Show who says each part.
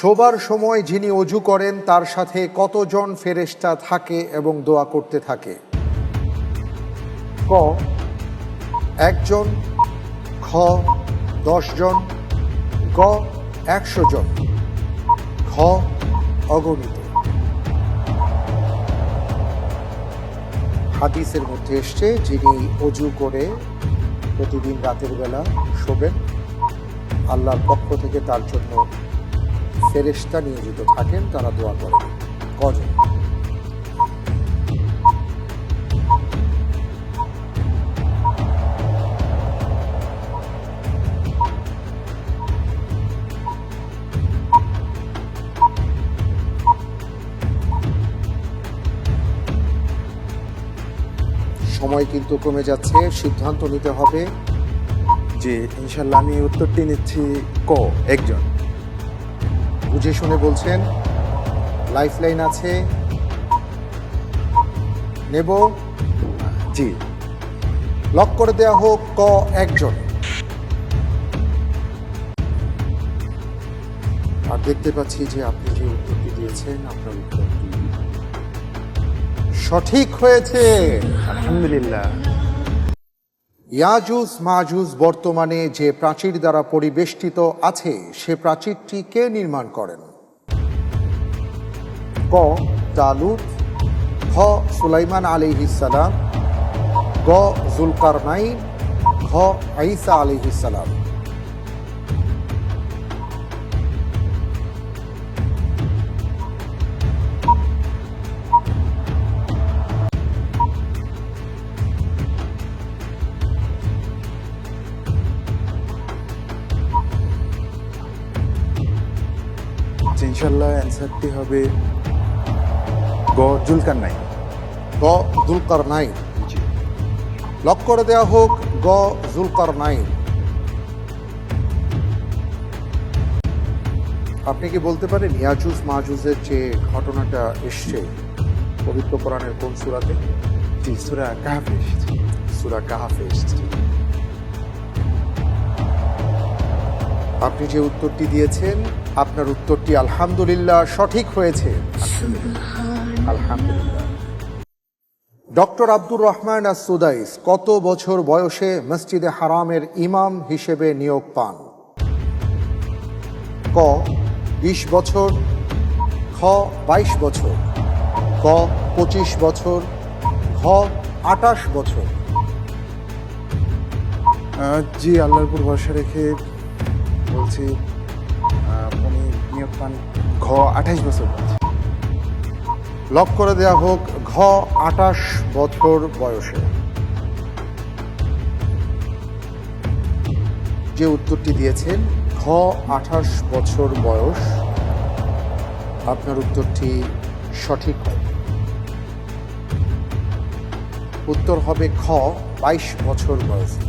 Speaker 1: শোবার সময় যিনি অজু করেন, তার সাথে কতজন ফেরেশতা থাকে এবং দোয়া করতে থাকে? ক, একজন, খ, দশজন, গ একশো জন খ অগণিত। হাদিসের মধ্যে এসছে, যিনি অজু করে প্রতিদিন রাতের বেলা শোবেন, আল্লাহর পক্ষ থেকে তার জন্য ফেরেশতা নিয়োজিত থাকেন, তারা দোয়া করেন। কজন? সময় কিন্তু কমে যাচ্ছে, সিদ্ধান্ত নিতে হবে।
Speaker 2: যে ইনশাল্লাহ আমি উত্তরটি নিচ্ছি ক, একজন।
Speaker 1: বুঝে শুনে বলছেন লাইফ লাইন আছে। নেব?
Speaker 2: জি।
Speaker 1: লক করে দেয়া হোক ক একজন। আর দেখতে পাচ্ছি যে আপনি যে উত্তরটি দিয়েছেন, আপনার উত্তরটি সঠিক হয়েছে।
Speaker 2: আলহামদুলিল্লাহ।
Speaker 1: ইয়াজুজ মাজুজ বর্তমানে যে প্রাচীর দ্বারা পরিবেষ্টিত আছে, সে প্রাচীরটি কে নির্মাণ করেন? ক. তালুত খ সুলাইমান আলিহিসাল্লাম গ. জুলকারনাইন, ঘ. আইসা আলিহিসাল্লাম
Speaker 2: জি, ইনশাল্লাহ অ্যান্সারটি হবে গ জুলকার নাই।
Speaker 1: গ জুলকারনাইন
Speaker 2: জি।
Speaker 1: লক করে দেওয়া হোক গ জুলকার নাই। আপনি কি বলতে পারেন ইয়াজুজ মাহুজের যে ঘটনাটা এসছে পবিত্র কোরআনের কোন সুরাতে?
Speaker 2: জি সুরা কাহাফে এসেছে।
Speaker 1: সুরা কাহাফে এসছে। আপনি যে উত্তরটি দিয়েছেন আপনার উত্তরটি আলহামদুলিল্লাহ সঠিক হয়েছে। আলহামদুলিল্লাহ। ডক্টর আব্দুর রহমান আস সুদাইস কত বছর বয়সে মসজিদে হারামের ইমাম হিসেবে নিয়োগ পান? ক বিশ বছর খ বাইশ বছর ক পঁচিশ বছর ঘ আটাশ বছর।
Speaker 2: আহ, জি আল্লাহর উপর ভরসা রেখে বলছি উনি নিয়োগ পান ঘ আঠাইশ বছর বয়সে।
Speaker 1: লক করে দেয়া হোক, ঘ আটাশ বছর বয়সে। যে উত্তরটি দিয়েছেন, ঘ আঠাশ বছর বয়স, আপনার উত্তরটি সঠিক উত্তর হবে খ বাইশ বছর বয়সে।